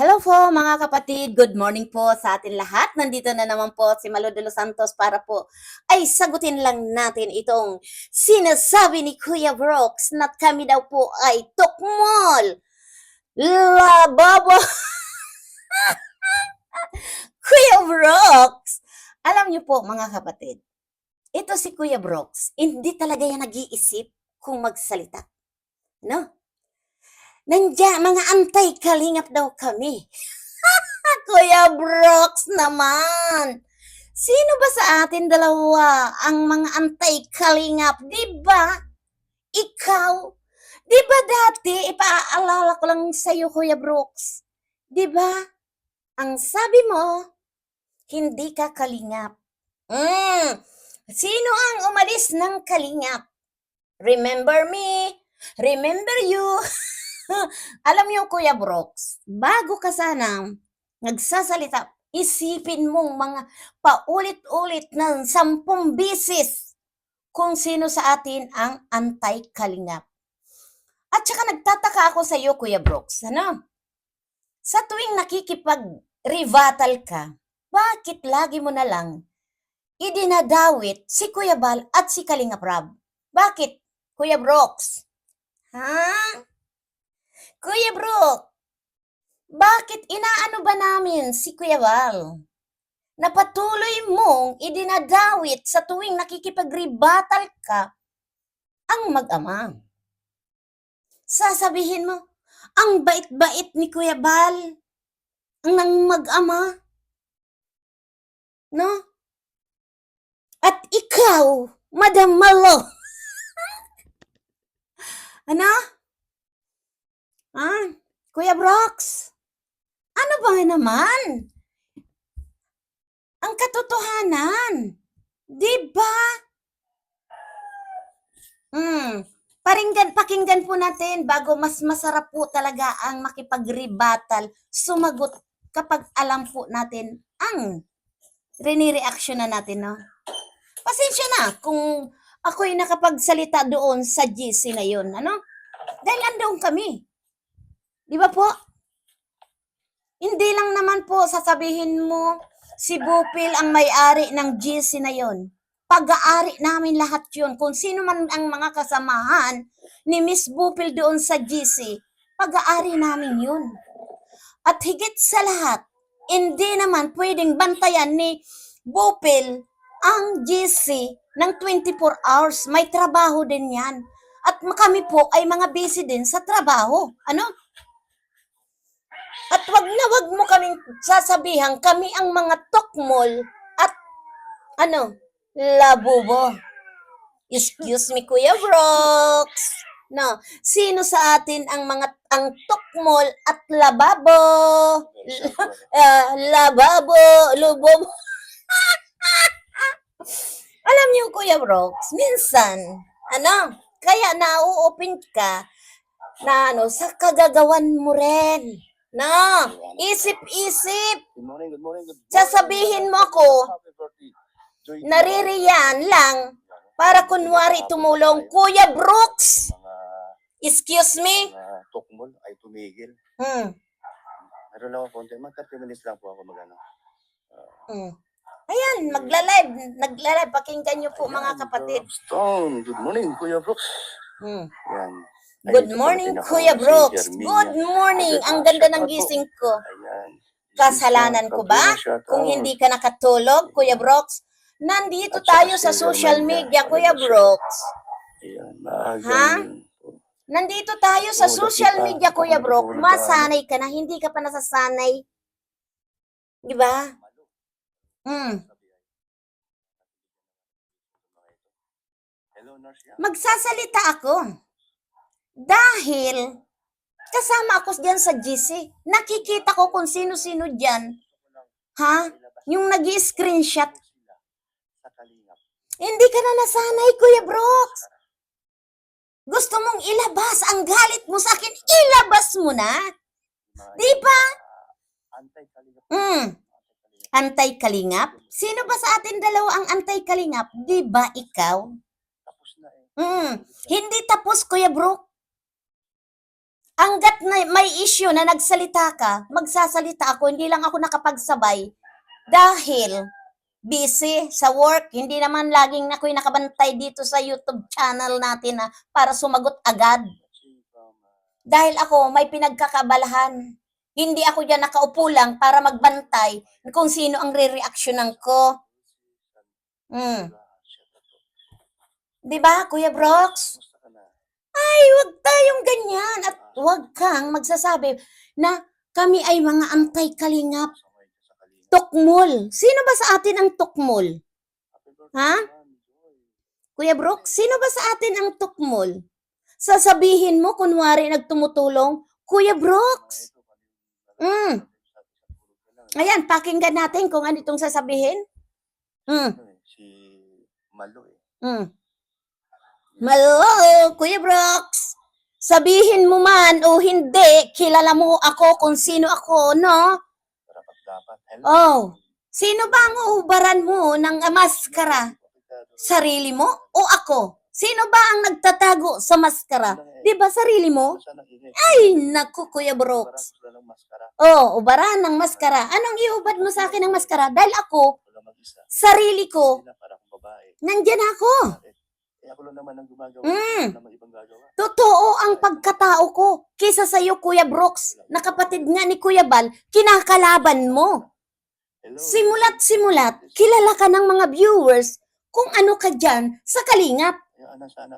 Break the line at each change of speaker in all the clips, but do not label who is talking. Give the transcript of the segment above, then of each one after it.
Hello po mga kapatid, good morning po sa atin lahat. Nandito na naman po si Malo de los Santos para po ay sagutin lang natin itong sinasabi ni Kuya Brooks na kami daw po ay tukmol. Lababo. Kuya Brooks, alam niyo po mga kapatid, ito si Kuya Brooks, hindi talaga yan nag-iisip kung magsalita. No? Nandiyan, mga antay-kalingap daw kami. Kuya Brooks naman. Sino ba sa atin dalawa ang mga antay-kalingap? Di ba? Ikaw? Di ba dati, ipaalala ko lang sa'yo, Kuya Brooks? Di ba? Ang sabi mo, hindi ka kalingap. Mm. Sino ang umalis ng kalingap? Remember me? Remember you? Alam niyo, Kuya Brooks, bago ka sana nagsasalita, isipin mong mga paulit-ulit ng sampung bisis kung sino sa atin ang anti-kalingap. At saka nagtataka ako sa iyo, Kuya Brooks, ano? Sa tuwing nakikipag-revatal ka, bakit lagi mo na lang idinadawit si Kuya Bal at si Kalingap Rab? Bakit, Kuya Brooks? Ha? Kuya Brook, bakit inaano ba namin si Kuya Val? Na patuloy mong idinadawit sa tuwing nakikipag-rebattle ka ang mag-ama. Sasabihin mo, ang bait-bait ni Kuya Val, nang mag-ama. No? At ikaw, Madam Malo. ano? Ah, Kuya Brox, ano ba naman? Ang katotohanan, di ba? Hmm, paringgan, pakinggan po natin bago mas masarap po talaga ang makipag-rebuttal, sumagot kapag alam po natin ang rinireaction na natin, no? Pasensya na kung ako'y nakapagsalita doon sa GC na yun, ano? Dahil andoon kami. Di ba po? Hindi lang naman po sasabihin mo si Bupil ang may-ari ng GC na yon. Pag-aari namin lahat yun. Kung sino man ang mga kasamahan ni Miss Bupil doon sa GC, pag-aari namin yun. At higit sa lahat, hindi naman pwedeng bantayan ni Bupil ang GC ng 24 hours. May trabaho din yan. At kami po ay mga busy din sa trabaho. Ano? At wag na wag mo kaming sasabihan kami ang mga tokmol at ano, labubo. Excuse me, Kuya Brooks. No, sino sa atin ang mga ang tokmol at lababo? Ah, lababo, lubobo. Alam niyo, Kuya Brooks, minsan, ano, kaya nauupin ka na ano, sa kagagawan mo rin. Na, isip-isip. Sasabihin mo ako, naririyan lang para kunwari tumulong. Kuya Brooks, excuse me?
tukmol ay tumigil.
Hmm,
Meron lang ako konti. Mga 30 minutes lang po ako magano.
hmm. Ayan, magla-live. Nagla-live. Pakinggan niyo po mga kapatid.
Stone, good morning, Kuya Brooks.
Hmm.
Yan.
Good morning, Kuya Brooks. Good morning. Ang ganda ng gising ko. Kasalanan ko ba? Kung hindi ka nakatulog, Kuya Brooks, nandito tayo sa social media, Kuya
Ayun siya.
Brooks. Ha? Nandito tayo sa social media, Kuya Brooks. Masanay ka na, hindi ka pa nasasanay. Di ba?
Yan.
Magsasalita ako. Dahil kasama ako diyan sa GC. Nakikita ko kung sino-sino diyan. Ha? Yung nag screenshot. Hindi ka na nasanay, Kuya Brooks. Gusto mong ilabas ang galit mo sa akin, ilabas mo na. Di ba? Mm. Antay-kalingap? Sino ba sa atin dalawa ang antay-kalingap? Di ba ikaw?
Tapos na.
Mm. Hindi tapos, Kuya Brooks. Hanggat na may issue na nagsalita ka, magsasalita ako, hindi lang ako nakapagsabay dahil busy sa work. Hindi naman laging ako'y nakabantay dito sa YouTube channel natin na para sumagot agad. Dahil ako may pinagkakabalahan. Hindi ako dyan nakaupo lang para magbantay kung sino ang re-reactionan ko. Mm. Di ba, Kuya Brox? Ay, wag tayong ganyan. At wag kang magsasabi na kami ay mga antay-kalingap. Tukmol. Sino ba sa atin ang tukmol? Ha? Kuya Brook, sino ba sa atin ang tukmol? Sasabihin mo, kunwari nagtumutulong, Kuya Brooks. Mm. Ayan, pakinggan natin kung ano itong sasabihin. Mm,
Si Malo eh.
mm. Malo, Kuya Brooks. Sabihin mo man o hindi, kilala mo ako kung sino ako, no?
Dapat dapat. Hello.
Oh. Sino ba ang uubaran mo ng maskara? Sarili mo o ako? Sino ba ang nagtatago sa maskara? Di ba sarili mo? Ay, naku, Kuya Brooks. Oh, ubaran ng maskara. Anong iubad mo sa akin ng maskara? Dahil ako, sarili ko, nandyan ako.
Eh ako lang naman ang gumagawa.
Mm.
Wala namang ibang gagawa.
Totoo ang pagkatao ko. Kisa sa'yo, Kuya Brooks, na kapatid nga ni Kuya Bal, kinakalaban mo.
Hello.
Simulat-simulat, kilala ka ng mga viewers kung ano ka dyan sa kalingap.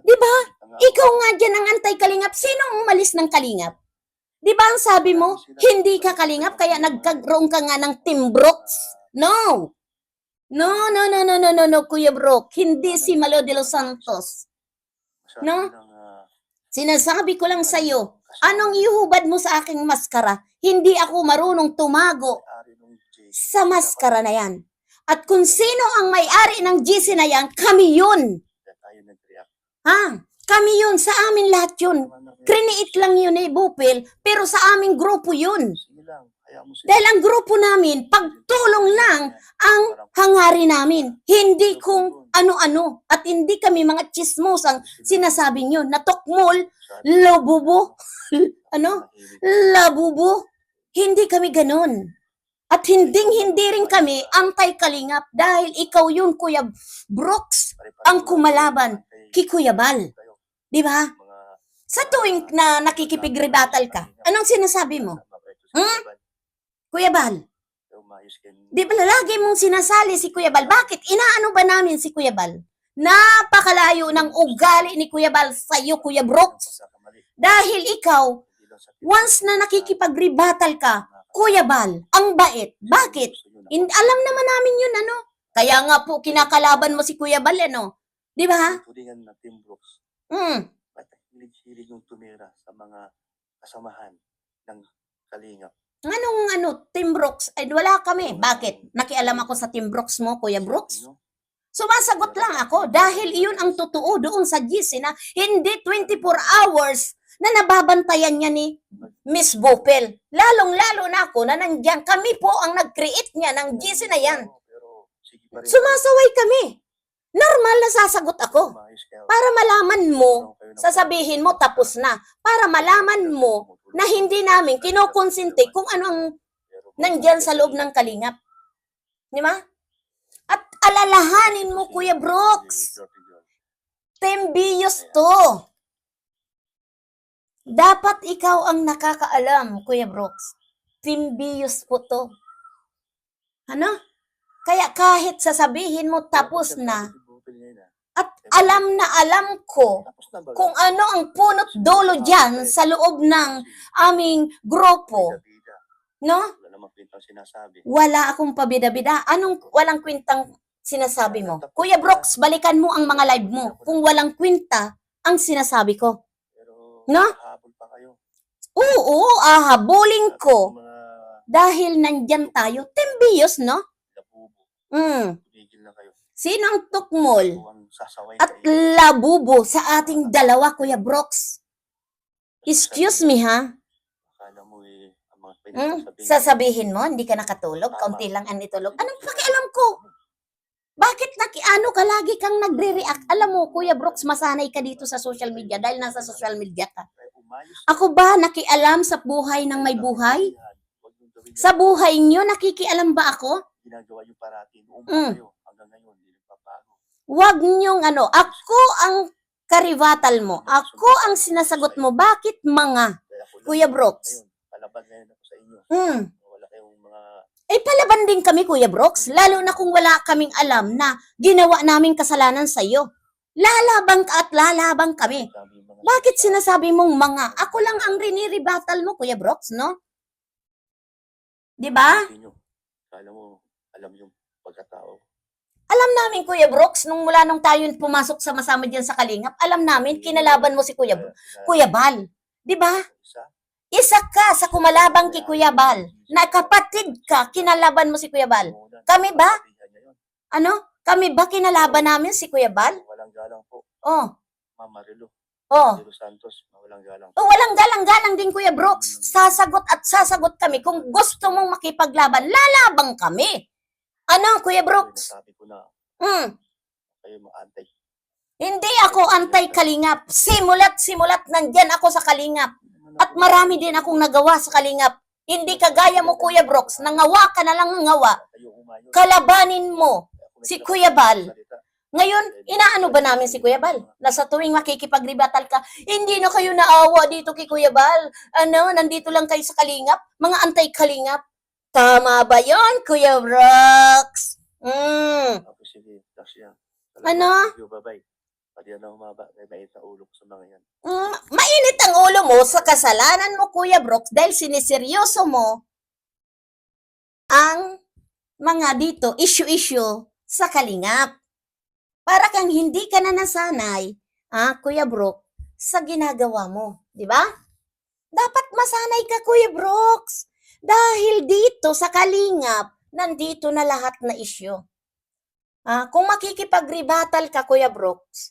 Di ba? Ikaw nga dyan ang anti-kalingap. Sino ang umalis ng kalingap? Di ba ang sabi mo, hindi ka kalingap kaya nagkaroon ka nga ng Team Brooks? No! No, no, no, no, no, no, no, Kuya Brook. Hindi si Malo de los Santos. No?
ah,
Sinasabi ko lang sa'yo, anong ihubad mo sa aking maskara? Hindi ako marunong tumago sa maskara na yan. At kung sino ang may-ari ng GC na yan, kami yun. Ha? Kami yun. Sa amin lahat yun. Kriniit lang yun eh, Bupil. Pero sa aming grupo yun. Dahil ang grupo namin, pagtulong lang ang hangarin namin. Hindi kung ano-ano. At hindi kami mga chismosang sinasabi nyo na tukmol, lobubo, ano, labubo. Hindi kami ganun. At hinding-hindi rin kami antay-kalingap dahil ikaw yun, Kuya Brooks, ang kumalaban kay Kuya Bal. Di ba? Sa tuwing na nakikipag-rebattle ka, anong sinasabi mo? Hmm? Kuya Bal, di ba lagi mong sinasali si Kuya Bal? Bakit? Inaano ba namin si Kuya Bal? Napakalayo ng ugali ni Kuya Bal sa iyo, Kuya Brooks. Dahil ikaw, once na nakikipag-rebattle ka, Kuya Bal, ang bait. Bakit? In, alam naman namin yun, ano? Kaya nga po, kinakalaban mo si Kuya Bal, ano? Di ba?
Turingan na Team Brooks.
Mm.
At hilig-hilig yung tumira sa mga kasamahan ng Kalingap.
Anong ano, Team Brooks? Ay, wala kami. Bakit? Nakialam ako sa Team Brooks mo, Kuya Brooks? Sumasagot lang ako dahil iyon ang totoo doon sa GC na hindi 24 hours na nababantayan niya ni Miss Bopel. Lalong-lalo na ako na nandiyan kami po ang nag-create niya ng GC na yan. Sumasaway kami. Normal na sasagot ako. Para malaman mo, sasabihin mo tapos na. Para malaman mo na hindi namin kinokonsente kung ano ang nandyan sa loob ng kalingap. Di ba? At alalahanin mo, Kuya Brooks. Tembiyos to. Dapat ikaw ang nakakaalam, Kuya Brooks. Timbiyos po to. Ano? Kaya kahit sasabihin mo tapos na, at alam na alam ko kung ano ang punot dulo dyan sa loob ng aming grupo, no?
Wala namang kwentang sinasabi.
Wala akong pabida-bida. Anong walang kwentang sinasabi mo? Kuya Brooks, balikan mo ang mga live mo kung walang kwenta ang sinasabi ko. No? Oo, ahabulin ko. Dahil nandyan tayo, tembiyos, no? Mm.
Tumigil na kayo.
Sino ang tukmol at labubo sa ating dalawa, Kuya Brooks? Excuse me, ha?
Eh, ang mga pwede
Mm,
sasabihin.
mo, hindi ka nakatulog, kaunti lang ang itulog. Anong pakialam ko? Bakit naki ano ka lagi kang nagre-react? Alam mo, Kuya Brooks, masanay ka dito sa social media dahil nasa social media ka. Ako ba nakialam sa buhay ng may buhay? Sa buhay nyo, nakikialam ba ako?
Ginagawa yung parati.
Mm.
kayo, hanggang ngayon, hindi nagpapago.
Huwag nyong ano, ako ang karivatal mo. Ako ang sinasagot mo. Bakit mga? Kuya Brooks.
palaban ngayon ako sa inyo.
Hmm.
Wala kayong mga
Eh, palaban din kami, Kuya Brooks. Lalo na kung wala kaming alam na ginawa naming kasalanan sa iyo. Lalabang ka at lalabang kami. Bakit sinasabi mong mga? Ako lang ang riniribatal mo, Kuya Brooks, no? Di ba?
Kala mo, alam yung pagkatao.
Alam namin, Kuya Brooks, nung mula nung tayo pumasok sa masama dyan sa Kalingap, alam namin, kinalaban mo si Kuya, Kuya Bal. Di ba?
Isa,
ka sa kumalabang kay Kuya Bal. Na kapatid ka, kinalaban mo si Kuya Bal. Kami ba? Ano? Kami ba kinalaban namin si Kuya Bal?
Walang galang po.
Oh,
Mama Rilo.
oh.
Santos, walang galang.
Oh, walang galang-galang din Kuya Brooks. Sasagot at sasagot kami. Kung gusto mong makipaglaban, lalabang kami. Ano, Kuya Brooks?
Sabi ko na,
Hmm.
kayo maantay.
Hindi ako anti-kalingap. Simulat, simulat, nandyan ako sa kalingap. At marami din akong nagawa sa kalingap. Hindi kagaya mo, Kuya Brooks, nangawa ka na lang.
Kayo umayon.
Kalabanin mo. Si Kuya Bal.
ng.
Ngayon, inaano ba namin si Kuya Bal? Na sa tuwing makikipagribatal ka, hindi na kayo naawa dito kay Kuya Bal. Ano, nandito lang kayo sa kalingap? Mga antay-kalingap. Tama ba yon Kuya Brooks? Mm.
Ako sige, Tasya.
Ano?
Babay. Pati na humaba, may mait na ulo ko sa mga yan.
Mm, mainit ang ulo mo sa kasalanan mo, Kuya Brooks, dahil siniseryoso mo ang mga dito, issue-issue sa kalingap. Para kang hindi ka na nasanay, ah, Kuya Brooks, sa ginagawa mo. Di ba? Dapat masanay ka, Kuya Brooks. Dahil dito sa kalingap, nandito na lahat na issue. Ah, kung makikipagribatal ka, Kuya Brooks,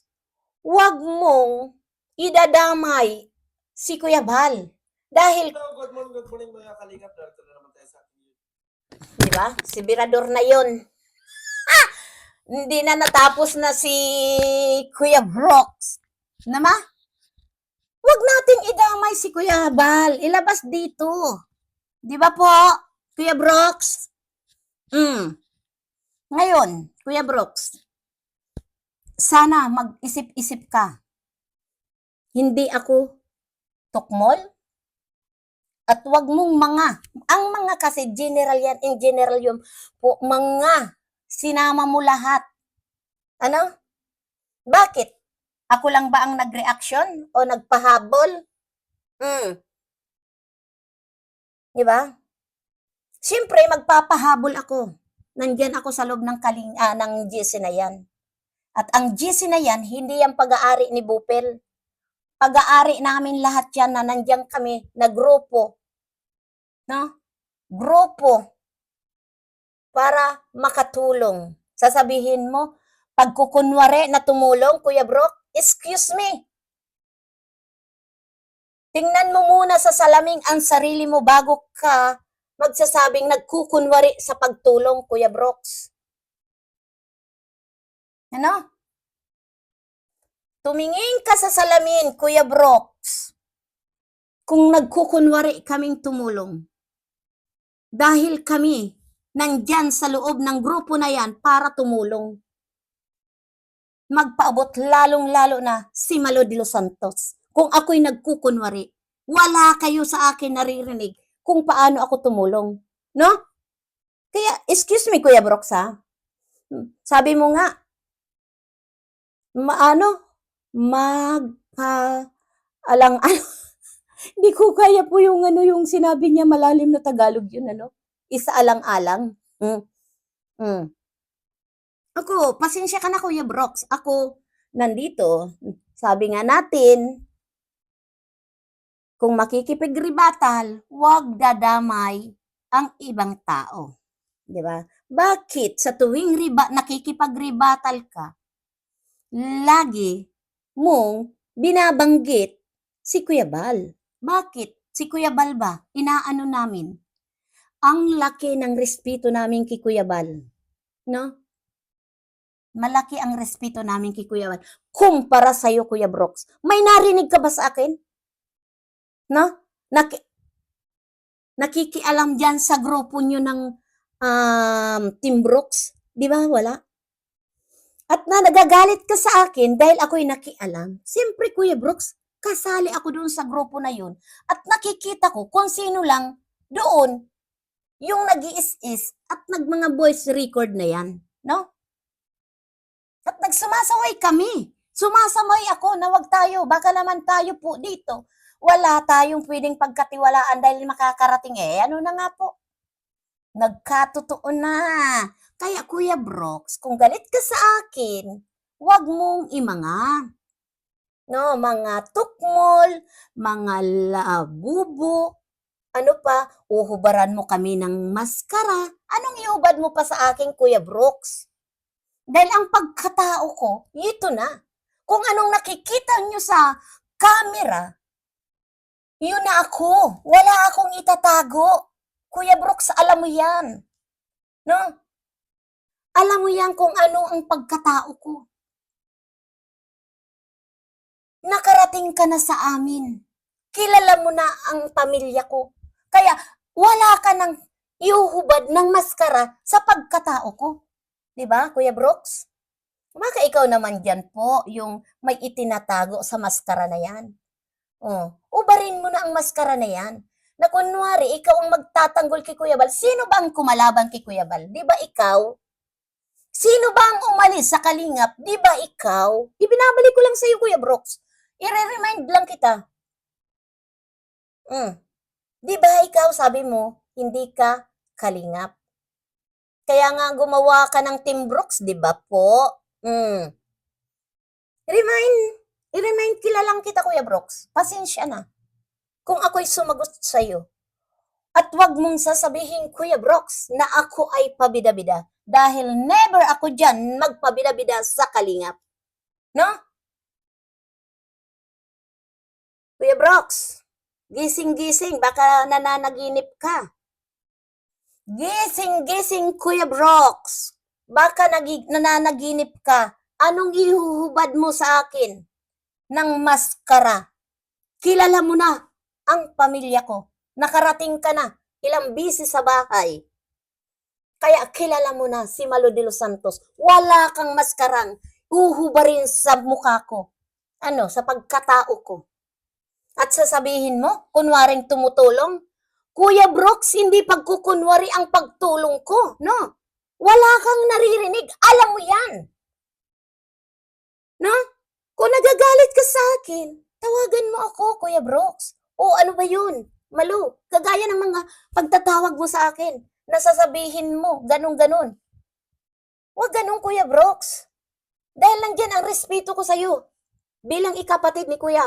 wag mong idadamay si Kuya Bal. Dahil,
Hello, good morning, good morning mga kalingap. Narito na naman tayo sa ating
di ba, si Birador na yon. Ah! Hindi na natapos na si Kuya Brooks. Nama? Wag nating idamay si Kuya Bal. Ilabas dito. Di ba po, Kuya Brooks? Mm. Ngayon, Kuya Brooks, sana mag-isip-isip ka. Hindi ako tukmol, at wag mong mga, ang mga kasi general yan, in general yun po, mga, sinama mo lahat. Ano? Bakit? Ako lang ba ang nag-reaction o nagpahabol? Hmm. Di ba? Siyempre, magpapahabol ako. Nandyan ako sa loob ng, kaling, ah, ng GC na yan. At ang GC na yan, hindi yan pag-aari ni Bupel. Pag-aari namin lahat yan na nandyan kami na grupo no? Grupo para makatulong. Sasabihin mo, pagkukunwari na tumulong, Kuya Brock, excuse me. Tingnan mo muna sa salaming ang sarili mo bago ka magsasabing nagkukunwari sa pagtulong, Kuya Brooks. Ano? Tumingin ka sa salamin, Kuya Brooks. Kung nagkukunwari kaming tumulong. Dahil kami nandyan sa loob ng grupo na yan para tumulong. Magpaabot lalong-lalo na si Malo de los Santos. Kung ako'y nagkukunwari, wala kayo sa akin naririnig kung paano ako tumulong. No? Kaya, excuse me, Kuya Brox, ha? Sabi mo nga, maano, magpa, alang, ano, hindi ko kaya po yung ano yung sinabi niya malalim na Tagalog yun ano. Isa alang-alang. Mm. Mm. Ako, pasensya ka na Kuya Brox. Ako nandito, sabi nga natin, kung makikipagribatal, huwag dadamay ang ibang tao. 'Di ba? Bakit sa tuwing riba, nakikipagribatal ka, lagi mong binabanggit si Kuya Bal? Bakit? Si Kuya Bal ba? Inaano namin? Ang laki ng respeto namin kay Kuya Bal. No? Malaki ang respeto namin kay Kuya Bal. Kumpara sa'yo, Kuya Brooks. May narinig ka ba sa akin? No? Naki- nakikialam dyan sa grupo nyo ng um, Team Brooks. Di ba? Wala. At na nagagalit ka sa akin dahil ako'y nakialam. Siyempre, Kuya Brooks, kasali ako doon sa grupo na yun. At nakikita ko kung sino lang doon yung nag is at nag mga voice record na yan. No? At nagsumasaway kami. Sumasamay ako na wag tayo. Baka naman tayo po dito. Wala tayong pwedeng pagkatiwalaan dahil makakarating eh. Ano na nga po? Nagkatotoo na. Kaya Kuya Brooks, kung galit ka sa akin, wag mong imanga. No, mga tukmol, mga labubo, ano pa, uhubaran mo kami ng maskara. Anong iubad mo pa sa akin, Kuya Brooks? Dahil ang pagkatao ko, ito na. Kung anong nakikita nyo sa camera, yun na ako. Wala akong itatago. Kuya Brooks, alam mo yan. No? Alam mo yan kung ano ang pagkatao ko. Nakarating ka na sa amin. Kilala mo na ang pamilya ko. Kaya wala ka nang iuhubad ng maskara sa pagkatao ko. 'Di ba, Kuya Brooks? Baka ikaw naman dyan po, yung may itinatago sa maskara na yan. Oh, ubarin mo na ang maskara na yan. Na kunwari, ikaw ang magtatanggol kay Kuya Bal. Sino ba ang kumalaban kay Kuya Bal? Di ba ikaw? Sino ba ang umalis sa kalingap? Di ba ikaw? Ibinabalik ko lang sa iyo, Kuya Brooks. I-remind lang kita. Mm. Di ba ikaw, sabi mo, hindi ka kalingap? Kaya nga gumawa ka ng Team Brooks, di ba po? Mm. Remind, i-remind kilalang kita, Kuya Brooks. Pasensya na. Kung ako'y sumagot sa'yo. At wag mong sasabihin, Kuya Brooks, na ako ay pabida-bida. Dahil never ako dyan magpabida-bida sa kalingap. No? Kuya Brooks, gising-gising, baka nananaginip ka. Gising-gising, Kuya Brooks. Baka nagi- nananaginip ka. Anong ihuhubad mo sa akin? Ng maskara. Kilala mo na ang pamilya ko. Nakarating ka na ilang bisis sa bahay. Kaya kilala mo na si Malo de los Santos. Wala kang maskarang uhubarin sa mukha ko. Ano, sa pagkatao ko. At sasabihin mo, kunwaring tumutulong, Kuya Brooks, hindi pagkukunwari ang pagtulong ko, no? Wala kang naririnig. Alam mo yan. No? Kung nagagalit ka sa akin, tawagan mo ako, Kuya Brooks. O ano ba yun? Malu, kagaya ng mga pagtatawag mo sa akin, nasasabihin mo, ganun-ganun. Huwag ganun, Kuya Brooks. Dahil nandyan ang respeto ko sa'yo bilang ikapatid ni Kuya,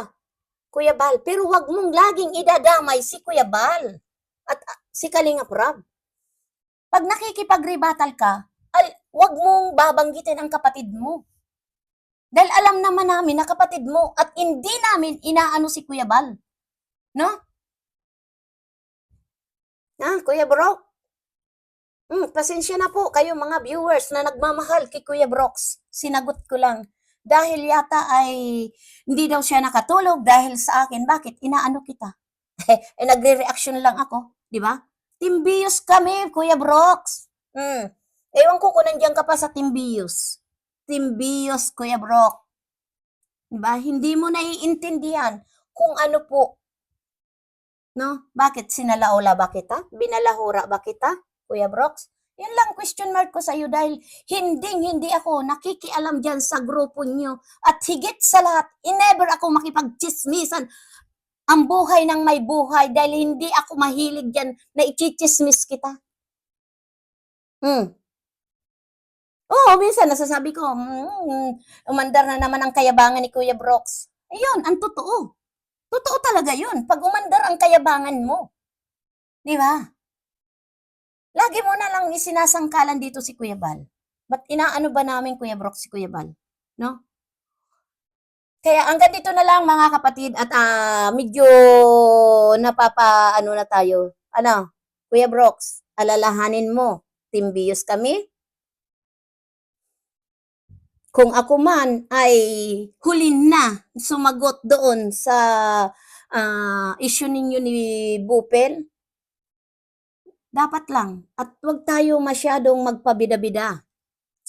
Kuya Bal. Pero wag mong laging idadamay si Kuya Bal at ah, si Kalinga Prab. Pag nakikipag-rebuttal ka, al, wag mong babanggitin ang kapatid mo. Dahil alam naman namin na kapatid mo at hindi namin inaano si Kuya Bal. No? Ah, Kuya Bro. Hmm, pasensya na po kayo mga viewers na nagmamahal kay Kuya Brox. Sinagot ko lang. Dahil yata ay hindi daw siya nakatulog dahil sa akin. Bakit? Inaano kita. eh, nagre-reaction lang ako. Di ba? Timbius kami, Kuya Brox. Hmm. Ewan ko kung nandiyan ka pa sa Timbius. Timbius, Kuya Brock. Diba? Hindi mo naiintindihan kung ano po. No? Bakit sinalaola ba kita? Binalahura ba kita, Kuya Brox? Yan lang question mark ko sa iyo dahil hindi hindi ako nakikialam diyan sa grupo niyo at higit sa lahat, never ako makipagchismisan ang buhay ng may buhay dahil hindi ako mahilig diyan na ichichismis kita. Hmm. Oo, minsan nasasabi ko, mm, umandar na naman ang kayabangan ni Kuya Brox. Ayun, ang totoo. Totoo talaga yun. Pag umandar ang kayabangan mo. Di ba? Lagi mo na lang isinasangkalan dito si Kuya Bal. Ba't inaano ba namin Kuya Brox si Kuya Bal? No? Kaya hanggang dito na lang mga kapatid at ah, medyo napapa ano na tayo. Ano? Kuya Brox, alalahanin mo. Timbius kami. Kung ako man ay huli na sumagot doon sa ah, issue ninyo ni Bupel, dapat lang. At huwag tayo masyadong magpabida-bida.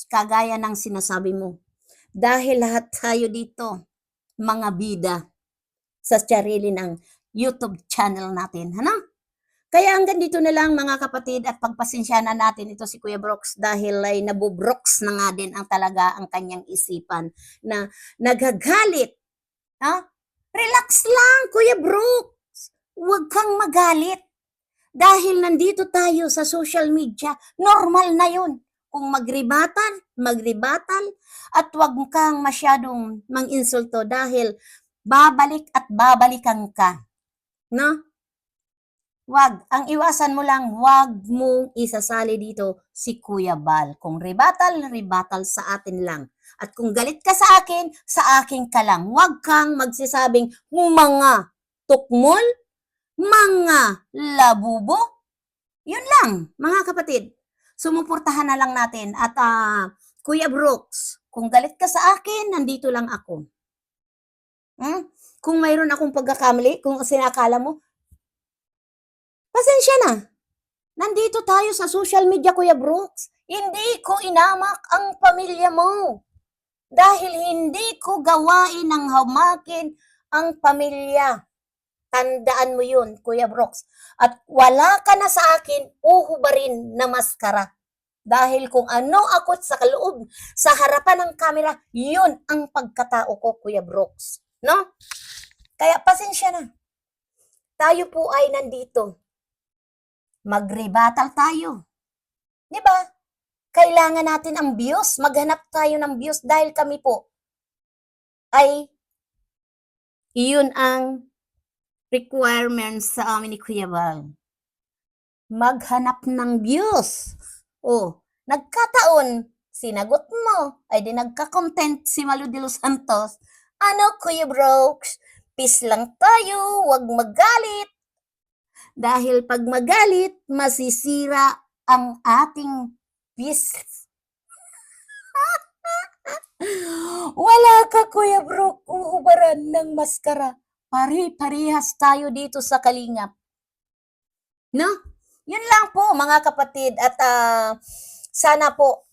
Kagaya ng sinasabi mo. Dahil lahat tayo dito, mga bida sa sarili ng YouTube channel natin. Ano? Kaya hanggang dito na lang mga kapatid at pagpasensyanan natin ito si Kuya Brooks dahil ay nabubrox na nga din ang talaga ang kanyang isipan na nagagalit. Ha? Relax lang, Kuya Brooks. Huwag kang magalit. Dahil nandito tayo sa social media, normal na yun. Kung magribatal, magribatal, at huwag kang masyadong mang-insulto dahil babalik at babalikan ka. No? Wag. Ang iwasan mo lang, wag mong isasali dito si Kuya Bal. Kung rebatal, rebatal sa atin lang. At kung galit ka sa akin, sa akin ka lang. Wag kang magsisabing mga tukmol, mga labubo. Yun lang, mga kapatid. Sumuportahan na lang natin. At ah, Kuya Brooks, kung galit ka sa akin, nandito lang ako. Hmm? Kung mayroon akong pagkakamali, kung sinakala mo, pasensya na. Nandito tayo sa social media, Kuya Brooks. Hindi ko inamak ang pamilya mo. Dahil hindi ko gawain ng hamakin ang pamilya. Tandaan mo yun, Kuya Brooks. At wala ka na sa akin, uhubarin na maskara. Dahil kung ano ako sa kaloob, sa harapan ng kamera, yun ang pagkatao ko, Kuya Brooks. No? Kaya pasensya na. Tayo po ay nandito. Magrebatal tayo. Di ba? Kailangan natin ang views. Maghanap tayo ng views dahil kami po ay iyon ang requirements sa amin ni Kuya Bal. Maghanap ng views. Oh, nagkataon, sinagot mo, ay di nagka-content si Malu de los Santos. Ano, Kuya Brooks? Peace lang tayo, wag magalit. Dahil pag magalit, masisira ang ating peace. Wala ka, Kuya Brook, uhubaran ng maskara. Pari-parihas tayo dito sa Kalingap. No? Yun lang po, mga kapatid. At ah, sana po,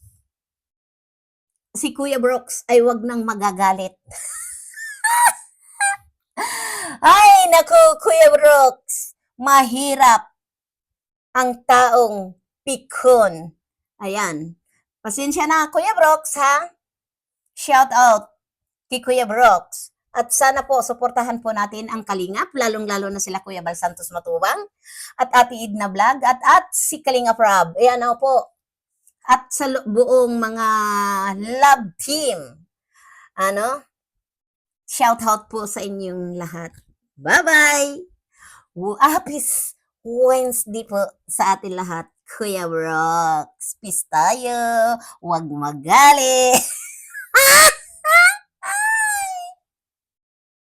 si Kuya Brooks ay wag nang magagalit. ay, naku, Kuya Brooks, mahirap ang taong pikon. Ayan. Pasensya na, Kuya Brooks, ha? Shout out kay Kuya Brooks. At sana po, suportahan po natin ang Kalingap, lalong-lalo na sila Kuya Bal Santos Matubang, at Ate Idna Vlog, at at si Kalingap Rob. Ayan ako po. At sa buong mga love team. Ano? Shout out po sa inyong lahat. Bye-bye! Happy Wednesday po sa atin lahat. Kuya Brooks, peace tayo. Huwag magali.